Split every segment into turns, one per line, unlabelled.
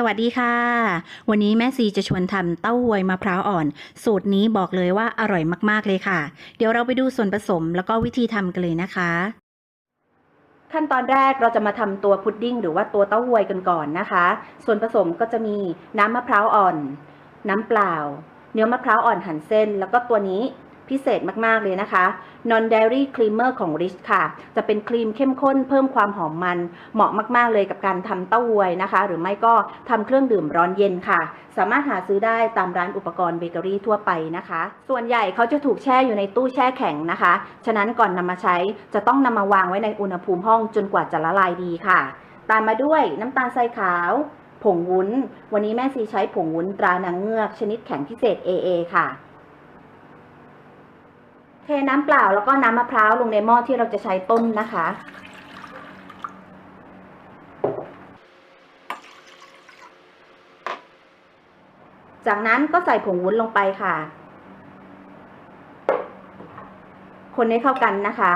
สวัสดีค่ะ วันนี้แม่ซีจะชวนทำเต้าหวยมะพร้าวอ่อน สูตรนี้บอกเลยว่าอร่อยมากๆเลยค่ะ เดี๋ยวเราไปดูส่วนผสมแล้วก็วิธีทำกันเลยนะคะ ขั้นตอนแรกเราจะมาทำตัวพุดดิ้งหรือว่าตัวเต้าหวยกันก่อนนะคะ ส่วนผสมก็จะมีน้ำมะพร้าวอ่อน น้ำเปล่า เนื้อมะพร้าวอ่อนหั่นเส้น แล้วก็ตัวนี้พิเศษมากๆเลยนะคะ non dairy creamer ของ Rich ค่ะ จะเป็นครีมเข้มข้นเพิ่มความหอมมัน เหมาะมากๆเลยกับการทำเต้าหวยนะคะ หรือไม่ก็ทำเครื่องดื่มร้อนเย็นค่ะ สามารถหาซื้อได้ตามร้านอุปกรณ์เบเกอรี่ทั่วไปนะคะ ส่วนใหญ่เขาจะถูกแช่อยู่ในตู้แช่แข็งนะคะ ฉะนั้นก่อนนำมาใช้จะต้องนำมาวางไว้ในอุณหภูมิห้องจนกว่าจะละลายดีค่ะ ตามมาด้วยน้ำตาลทรายขาวผงวุ้น วันนี้แม่ซีใช้ผงวุ้นตรานางเงือกชนิดแข็งพิเศษ AA ค่ะ เทน้ำเปล่าแล้วก็น้ำมะพร้าวลงในหม้อที่เราจะใช้ต้มนะคะ จากนั้นก็ใส่ผงวุ้นลงไปค่ะ คนให้เข้ากันนะคะ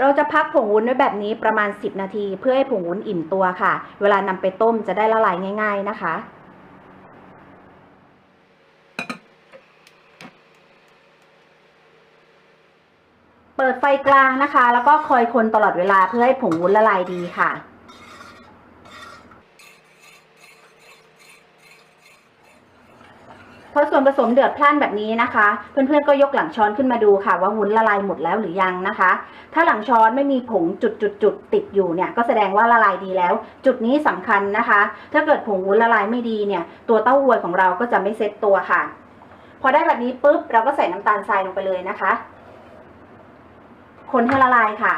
เราจะพักผงวุ้นไว้แบบนี้ประมาณ 10 นาที เพื่อให้ผงวุ้นอิ่มตัวค่ะ เวลานำไปต้มจะได้ละลายง่าย ๆนะคะ เปิดไฟกลางนะคะ แล้วก็คอยคนตลอดเวลาเพื่อให้ผงวุ้นละลายดีค่ะพอส่วนผสมเดือดพล่านแบบนี้นะคะ เพื่อนๆก็ยกหลังช้อนขึ้นมาดูค่ะ ว่าวุ้นละลายหมดแล้วหรือยังนะคะ ถ้าหลังช้อนไม่มีผงจุดๆๆติดอยู่เนี่ยก็แสดงว่าละลายดีแล้ว จุดนี้สำคัญนะคะ ถ้าเกิดผงวุ้นละลายไม่ดีเนี่ย ตัวเต้าหวยของเราก็จะไม่เซ็ตตัวค่ะ พอได้แบบนี้ปุ๊บเราก็ใส่น้ำตาลทรายลงไปเลยนะคะ คนให้ละลายค่ะ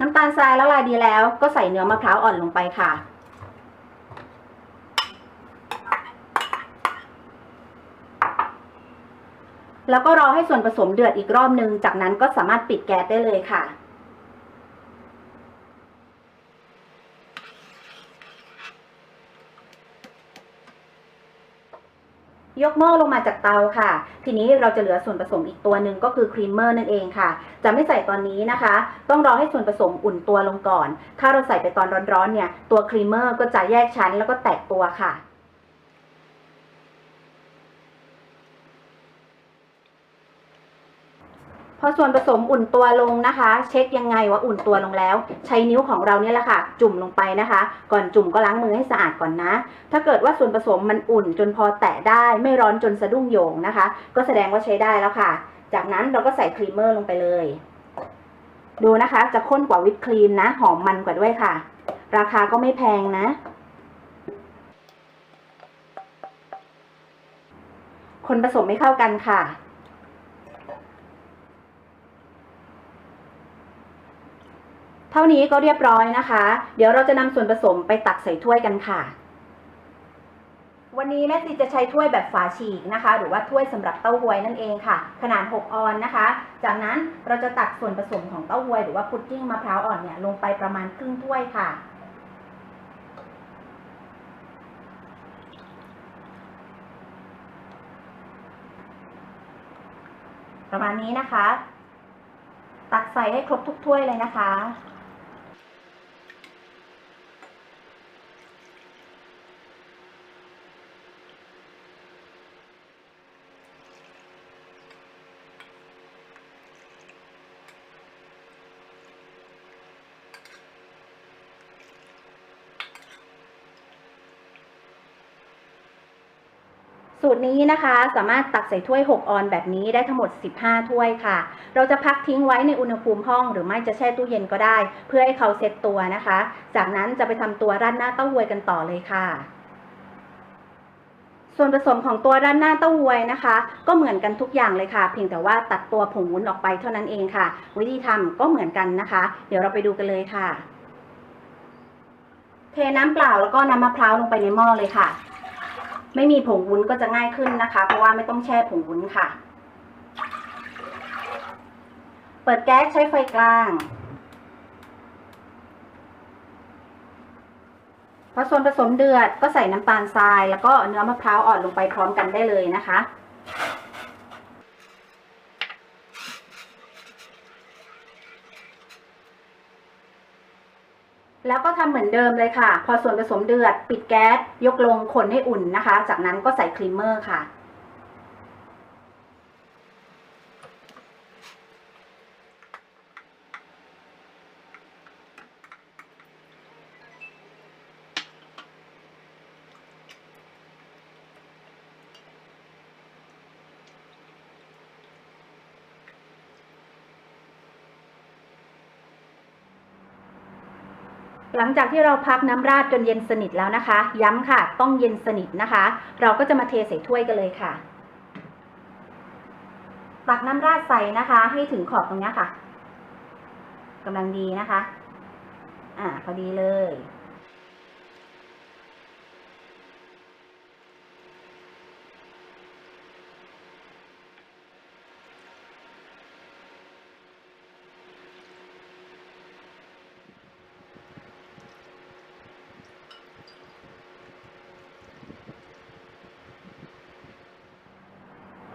น้ำตาลทรายละลายดีแล้ว ก็ใส่เนื้อมะพร้าวอ่อนลงไปค่ะ แล้วก็รอให้ส่วนผสมเดือดอีกรอบนึง จากนั้นก็สามารถปิดแก๊สได้เลยค่ะ ยกหม้อลงมาจากเตาค่ะ ทีนี้เราจะเหลือส่วนผสมอีกตัวหนึ่งก็คือครีมเมอร์นั่นเองค่ะ จะไม่ใส่ตอนนี้นะคะ ต้องรอให้ส่วนผสมอุ่นตัวลงก่อน ถ้าเราใส่ไปตอนร้อนๆเนี่ย ตัวครีมเมอร์ก็จะแยกชั้นแล้วก็แตกตัวค่ะ พอส่วนผสมอุ่นตัวลงนะคะ เช็คยังไงว่าอุ่นตัวลงแล้ว ใช้นิ้วของเราเนี่ยแหละค่ะ จุ่มลงไปนะคะ ก่อนจุ่มก็ล้างมือให้สะอาดก่อนนะ ถ้าเกิดว่าส่วนผสมมันอุ่นจนพอแตะได้ไม่ร้อนจนสะดุ้งโยงนะคะ ก็แสดงว่าใช้ได้แล้วค่ะ จากนั้นเราก็ใส่ครีมเมอร์ลงไปเลย ดูนะคะ จะข้นกว่าวิปครีมนะ หอมมันกว่าด้วยค่ะ ราคาก็ไม่แพงนะคนผสมไม่เข้ากันค่ะ เท่า นี้ก็เรียบร้อยนะคะ เดี๋ยวเราจะนำส่วนผสมไปตักใส่ถ้วยกันค่ะ วันนี้แม่ซีจะใช้ถ้วยแบบฝาฉีกนะคะ หรือว่าถ้วยสำหรับเต้าหวยนั่นเองค่ะ ขนาด 6 ออนนะคะ จากนั้นเราจะตักส่วนผสมของเต้าหวย หรือว่าพุดดิ้งมะพร้าวอ่อนเนี่ยลงไปประมาณครึ่งถ้วยค่ะประมาณนี้นะคะ ตักใส่ให้ครบทุกถ้วยเลยนะคะ สูตรนี้นะคะสามารถตักใส่ถ้วย 6 ออนแบบนี้ได้ทั้งหมด 15 ถ้วยค่ะ เราจะพักทิ้งไว้ในอุณหภูมิห้องหรือไม่จะแช่ตู้เย็นก็ได้ เพื่อให้เขาเซ็ตตัวนะคะ จากนั้นจะไปทำตัวราดหน้าเต้าหวยกันต่อเลยค่ะส่วนผสมของตัวราดหน้าเต้าหวยนะคะ ก็เหมือนกันทุกอย่างเลยค่ะ เพียงแต่ว่าตัดตัวผงวุ้นออกไปเท่านั้นเองค่ะ วิธีทำก็เหมือนกันนะคะ เดี๋ยวเราไปดูกันเลยค่ะ เทน้ำเปล่าแล้วก็น้ำมะพร้าวลงไปในหม้อเลยค่ะ ไม่มีผงวุ้นก็จะง่ายขึ้นนะคะ เพราะว่าไม่ต้องแช่ผงวุ้นค่ะ เปิดแก๊สใช้ไฟกลาง พอส่วนผสมเดือดก็ใส่น้ำตาลทราย แล้วก็เนื้อมะพร้าวอ่อนลงไปพร้อมกันได้เลยนะคะ แล้วก็ทำเหมือนเดิมเลยค่ะ พอส่วนผสมเดือด ปิดแก๊ส ยกลงคนให้อุ่นนะคะ จากนั้นก็ใส่ครีมเมอร์ค่ะ หลังจากที่เราพักน้ำราดจนเย็นสนิทแล้วนะคะ ย้ำค่ะ ต้องเย็นสนิทนะคะ เราก็จะมาเทใส่ถ้วยกันเลยค่ะ ตักน้ำราดใส่นะคะ ให้ถึงขอบตรงนี้ค่ะกำลังดีนะคะ อ่าพอดีเลย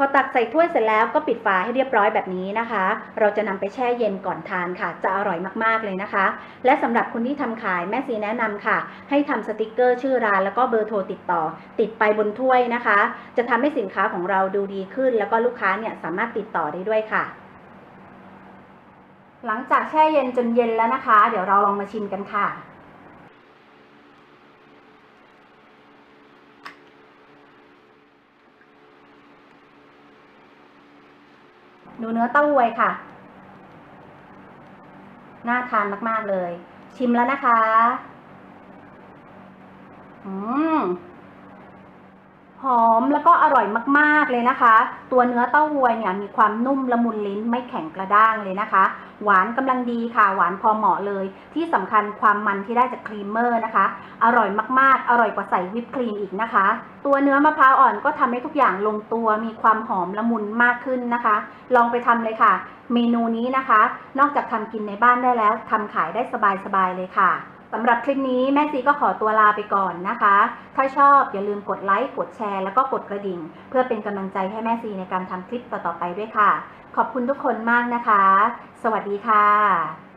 พอตักใส่ถ้วยเสร็จแล้วก็ปิดฝาให้เรียบร้อยแบบนี้นะคะ เราจะนำไปแช่เย็นก่อนทานค่ะ จะอร่อยมากๆเลยนะคะ และสำหรับคนที่ทำขายแม่ซีแนะนำค่ะ ให้ทำสติกเกอร์ชื่อร้านแล้วก็เบอร์โทรติดต่อ ติดไปบนถ้วยนะคะ จะทำให้สินค้าของเราดูดีขึ้น แล้วก็ลูกค้าเนี่ยสามารถติดต่อได้ด้วยค่ะ หลังจากแช่เย็นจนเย็นแล้วนะคะ เดี๋ยวเราลองมาชิมกันค่ะ ดูเนื้อเต้าหวยค่ะ น่าทานมาก ๆ เลย ชิมแล้วนะคะ อืม หอมแล้วก็อร่อยมากๆเลยนะคะ ตัวเนื้อเต้าหวยเนี่ยมีความนุ่มละมุนลิ้นไม่แข็งกระด้างเลยนะคะ หวานกำลังดีค่ะ หวานพอเหมาะเลย ที่สำคัญความมันที่ได้จากครีมเมอร์นะคะ อร่อยมากๆ อร่อยกว่าใส่วิปครีมอีกนะคะ ตัวเนื้อมะพร้าวอ่อนก็ทำให้ทุกอย่างลงตัวมีความหอมละมุนมากขึ้นนะคะ ลองไปทำเลยค่ะ เมนูนี้นะคะ นอกจากทำกินในบ้านได้แล้วทำขายได้สบายๆเลยค่ะ สำหรับคลิปนี้แม่ซีก็ขอตัวลาไปก่อนนะคะ ถ้าชอบอย่าลืมกดไลค์กดแชร์แล้วก็กดกระดิ่ง เพื่อเป็นกำลังใจให้แม่ซีในการทำคลิปต่อๆไปด้วยค่ะ ขอบคุณทุกคนมากนะคะ สวัสดีค่ะ